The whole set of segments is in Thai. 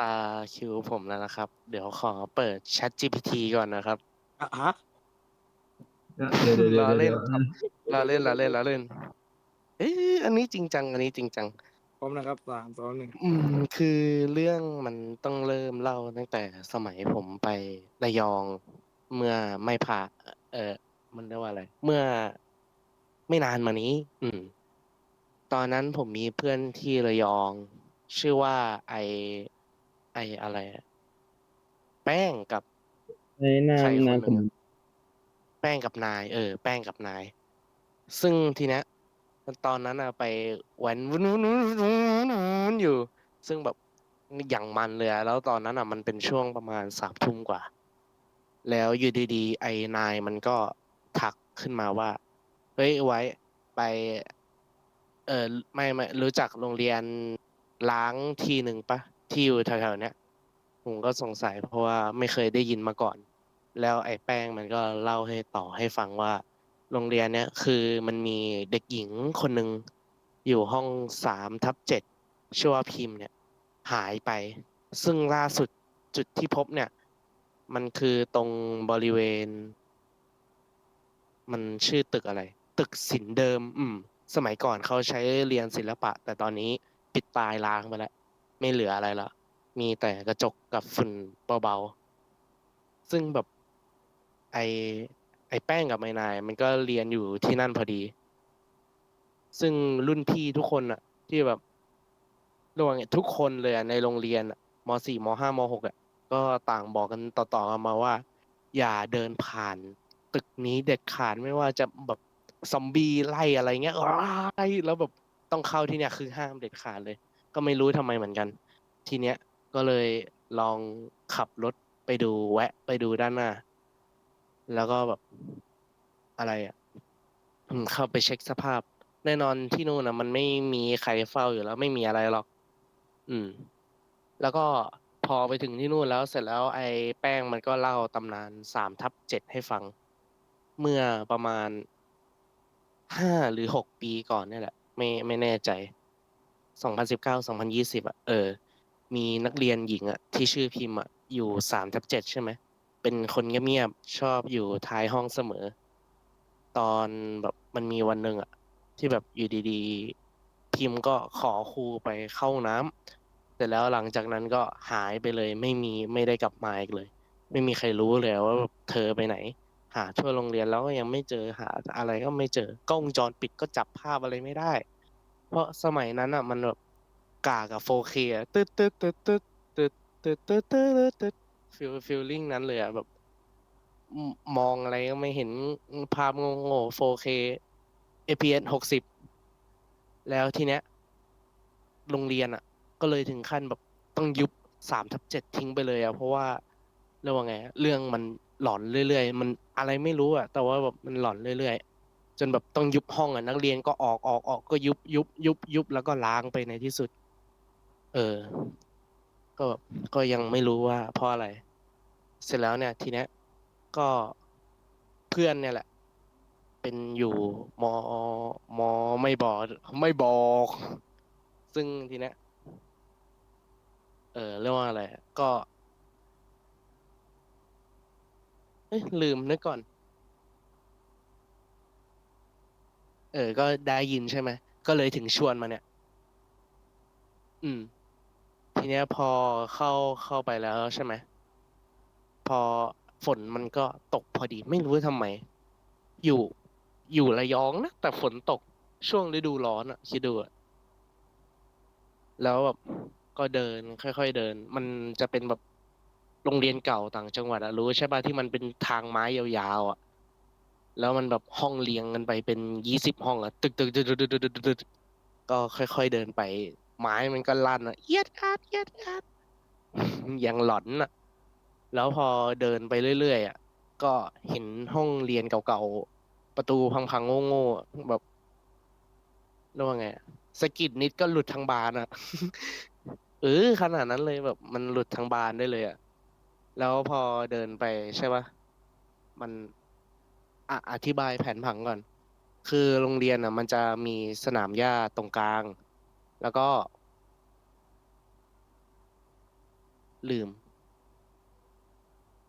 ตาคิวผมแล้วนะครับ เดี๋ยวขอเปิด Chat GPT ก่อนนะครับอะฮะเดี๋ยวเดี๋ยวเดี๋ยวล้อเล่นดี๋ยวครับลาเล่นลาเล่นลาเล่น เอ๊ะอันนี้จริงจัง อันนี้จริงจัง พร้อมนะครับสามสองหนึ่งอืมคือเรื่องมันต้องเริ่มเล่าตั้งแต่สมัยผมไประยองเมื่อไม่ผ่าเออมันเรียกว่าอะไร เมื่อไม่นานมานี้ อืม ตอนนั้นผมมีเพื่อนที่ระยอง ชื่อว่าไอ ไออะไรอะแป้งกับไอ้นามใครคนนามหสนึ่มงอะแป้งกับนาย เออ แป้งกับนาย ซึ่งทีเนี้ยตอนนั้นอะไปแหวนวุ้นวุ้นวุ้นวุ้นวุ้นวุ้นอยู่ ซึ่งแบบอย่างมันเลยอะแล้วตอนนั้นอะมันเป็นช่วงประมาณสามทุ่มกว่า แล้วอยู่ดีๆ ไอ้นายมันก็ทักขึ้นมาว่า เฮ้ยไว้ไป เออไม่ไม่รู้จักโรงเรียนล้างทีหนึ่งปะ ที่อยู่แถวๆเนี้ยผมก็สงสัยเพราะว่าไม่เคยได้ยินมาก่อน แล้วไอ้แป้งมันก็เล่าให้ต่อให้ฟังว่า โรงเรียนเนี้ยคือมันมีเด็กหญิงคนหนึ่งอยู่ห้องสามทับเจ็ดชื่อว่าพิมพ์เนี่ย หายไป ซึ่งล่าสุดจุดที่พบเนี่ย มันคือตรงบริเวณ มันชื่อตึกอะไร ตึกศิลป์เดิม อืม สมัยก่อนเขาใช้เรียนศิลปะ แต่ตอนนี้ปิดตายล้างไปแล้ว ไม่เหลืออะไรละมีแต่กระจกกับฝุ่นเบาๆ ซึ่งแบบไอไอแป้งกับไอ้นาย มันก็เรียนอยู่ที่นั่นพอดี ซึ่งรุ่นพี่ทุกคนอะที่แบบระหว่างทุกคนเลยอะในโรงเรียนมสี่มห้ามหกอะก็ต่างบอกกันต่อๆกันมาว่า อย่าเดินผ่านตึกนี้เด็ดขาดไม่ว่าจะแบบซอมบี้ไล่อะไรเงี้ยว้ายแล้วแบบต้องเข้าที่เนี่ยคือห้ามเด็ดขาดเลย ก็ไม่รู้ทำไมเหมือนกัน ทีเนี้ยก็เลยลองขับรถไปดูแวะไปดูด้านหน้า แล้วก็แบบอะไรอะเข้าไปเช็คสภาพ แน่นอนที่นู่นนะมันไม่มีใครเฝ้าอยู่แล้ว ไม่มีอะไรหรอก อืม แล้วก็พอไปถึงที่นู่นแล้วเสร็จแล้วไอ้แป้งมันก็เล่าตำนานสามทับเจ็ดให้ฟัง เมื่อประมาณห้าหรือหกปีก่อนนี่แหละ ไม่ไม่แน่ใจ สองพันสิบเก้าสองพันยี่สิบอะเออ มีนักเรียนหญิงอะที่ชื่อพิมพ์อะอยู่สามทับเจ็ดใช่ไหมเป็นคนเงียบๆชอบอยู่ท้ายห้องเสมอ ตอนแบบมันมีวันหนึ่งอะ ที่แบบอยู่ดีๆ พิมพ์ก็ขอครูไปเข้าห้องน้ำเสร็จแล้วหลังจากนั้นก็หายไปเลย ไม่มีไม่ได้กลับมาอีกเลย ไม่มีใครรู้เลยว่าแบบเธอไปไหน หาทั่วโรงเรียนแล้วก็ยังไม่เจอหาอะไรก็ไม่เจอกล้องวงจรปิดก็จับภาพอะไรไม่ได้ เพราะสมัยนั้นอะ มันแบบกากับ 4K อะตึ๊ดตึ๊ดตึ๊ดตึ๊ดตึ๊ดตึ๊ดตึ๊ดตึ๊ดตึ๊ดฟิลฟิลลิ่งนั้นเลยอะแบบ มองอะไรก็ไม่เห็นภาพโง่ๆ 4K FPS 60แล้วทีเนี้ย โรงเรียนอะ ก็เลยถึงขั้นแบบต้องยุบสามทับเจ็ดทิ้งไปเลยอะเพราะว่าเรียกว่าไง เรื่องมันหลอนเรื่อยๆ มันอะไรไม่รู้อะ แต่ว่าแบบมันหลอนเรื่อยๆ จนแบบต้องยุบห้องอะนักเรียนก็ออกออกออกก็ยุบยุบยุบยุบแล้วก็ล้างไปในที่สุด เออ ก็แบบก็ยังไม่รู้ว่าเพราะอะไร เสร็จแล้วเนี่ย ทีเนี้ยก็เพื่อนเนี่ยแหละ เป็นอยู่มอมอไม่บอกไม่บอก ซึ่งทีเนี้ยเออเรียกว่าอะไรก็เอ้ยลืมนึกก่อน เออ ก็ได้ยินใช่ไหมก็เลยถึงชวนมาเนี่ย อืม ทีเนี้ยพอเข้าเข้าไปแล้วใช่ไหมพอฝนมันก็ตกพอดี ไม่รู้ทำไม อยู่อยู่ระยองนะแต่ฝนตกช่วงฤดูร้อนอะคิดดูอะแล้วแบบก็เดิน ค่อย ๆ เดิน มันจะเป็นแบบโรงเรียนเก่าต่างจังหวัดอะรู้ใช่ป่ะที่มันเป็นทางไม้ยาวๆอะ แล้วมันแบบห้องเรียงกันไปเป็นยี่สิบห้องอะตึกตึกตึกตึกตึกตึกก็ค่อยๆเดินไป ไม้มันก็ลั่นอะเอียดอาดเอียดอาดอย่างหลอนอะแล้วพอเดินไปเรื่อยๆอะก็เห็นห้องเรียนเก่าๆประตูพังๆโง่ๆแบบเรียกว่าไงสกิดนิดก็หลุดทางบานอะเออขนาดนั้นเลยแบบมันหลุดทางบานได้เลยอะแล้วพอเดินไปใช่ปะมัน อะอธิบายแผนผังก่อน คือโรงเรียนอะ มันจะมีสนามหญ้าตรงกลาง แล้วก็ ลืม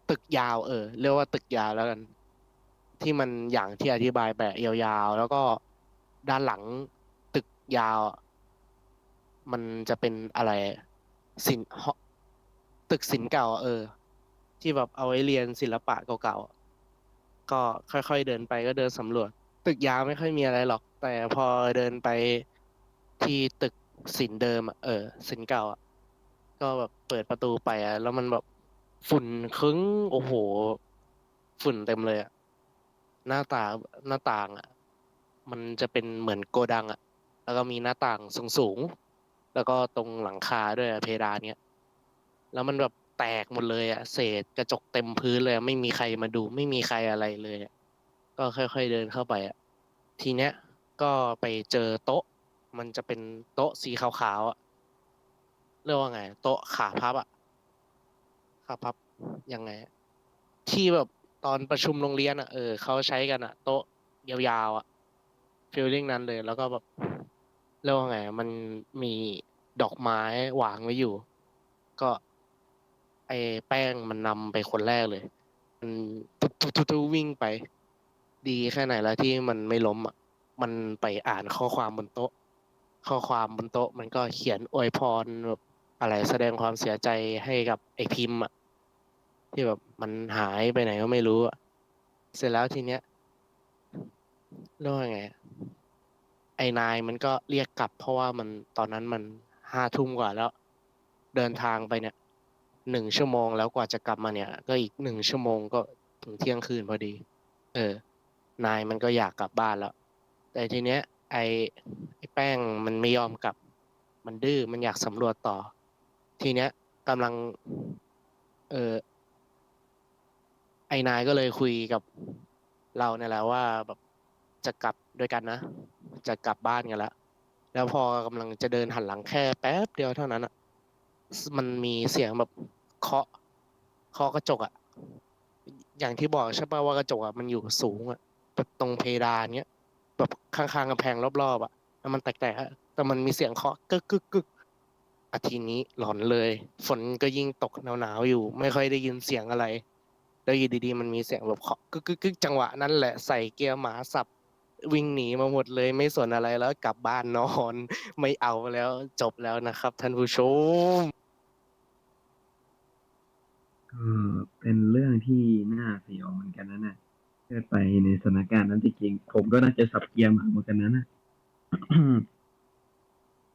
ตึกยาวเออเรียกว่าตึกยาวแล้วกัน ที่มันอย่างที่อธิบายแบบยาวๆ แล้วก็ด้านหลังตึกยาว มันจะเป็นอะไรศิลป์หอตึกศิลป์เก่า เออ ที่แบบเอาไว้เรียนศิลปะเก่าๆ ก็ค่อยๆเดินไปก็เดินสำรวจ ตึกยาวไม่ค่อยมีอะไรหรอก แต่พอเดินไปที่ตึกศิลป์เดิมอะเออศิลป์เก่าอะก็แบบเปิดประตูไปอะแล้วมันแบบฝุ่นครึ้งโอ้โห ฝุ่นเต็มเลยอะหน้าต่างหน้าต่างอะมันจะเป็นเหมือนโกดังอะแล้วก็มีหน้าต่างสูงๆแล้วก็ตรงหลังคาด้วยอะเพดานเนี้ยแล้วมันแบบ แตกหมดเลยอะเศษกระจกเต็มพื้นเลย ไม่มีใครมาดู ไม่มีใครอะไรเลยอะก็ค่อยๆเดินเข้าไปอะทีเนี้ยก็ไปเจอโต๊ะ มันจะเป็นโต๊ะสีขาวๆอะเรียกว่าไง โต๊ะขาพับอะขาพับยังไง ที่แบบตอนประชุมโรงเรียนอะเออเขาใช้กันอะโต๊ะยาวๆอะฟีลลิ่งนั้นเลย แล้วก็แบบเรียกว่าไง มันมีดอกไม้วางไว้อยู่ ก็ ไอ้แป้งมันนำไปคนแรกเลย มันตุ๊ตุ๊ตุ๊ตุ๊วิ่งไป ดีแค่ไหนแล้วที่มันไม่ล้มอะ มันไปอ่านข้อความบนโต๊ะ ข้อความบนโต๊ะ มันก็เขียนอวยพรแบบอะไรแสดงความเสียใจให้กับไอ้พิมพ์อะ ที่แบบมันหายไปไหนก็ไม่รู้อะ เสร็จแล้วทีเนี้ยเรียกว่าไงอะไอ้นายมันก็เรียกกลับ เพราะว่ามันตอนนั้นมันห้าทุ่มกว่าแล้ว เดินทางไปเนี่ย หนึ่งชั่วโมงแล้วกว่าจะกลับมาเนี่ย ก็อีกหนึ่งชั่วโมงก็ถึงเที่ยงคืนพอดี เออ นายมันก็อยากกลับบ้านแล้ว แต่ทีเนี้ย ไอไอแป้งมันไม่ยอมกลับ มันดื้อมันอยากสำรวจต่อ ทีเนี้ยกำลัง เออไอนายก็เลยคุยกับเราเนี่ยแหละว่าแบบจะกลับด้วยกันนะ จะกลับบ้านกันแล้วแล้วพอกำลังจะเดินหันหลังแค่แป๊บเดียวเท่านั้นอะ มันมีเสียงแบบ เคาะเคาะกระจกอะอย่างที่บอกใช่ป่ะว่ากระจกอะมันอยู่สูงอะแบบตรงเพดานเนี้ยแบบข้างๆกำแพงรอบๆอะแล้วมันแตกๆอะแต่มันมีเสียงเคาะกึกกึกกึกอาทีนี้หลอนเลย ฝนก็ยิ่งตกหนาวๆอยู่ ไม่ค่อยได้ยินเสียงอะไร แล้วอยู่ดีๆ มันมีเสียงแบบเคาะกึกกึกกึกจังหวะนั้นแหละใส่เกียร์หมาสับวิ่งหนีมาหมดเลยไม่สนอะไรแล้วกลับบ้านนอน ไม่เอาแล้วจบแล้วนะครับท่านผู้ชม ก็เป็นเรื่องที่น่าสยองเหมือนกันนะน่ะเกิดไปในสถานการณ์นั้นจริงๆผมก็น่าจะสับเกียร์หมาเหมือนกันนะน่ะ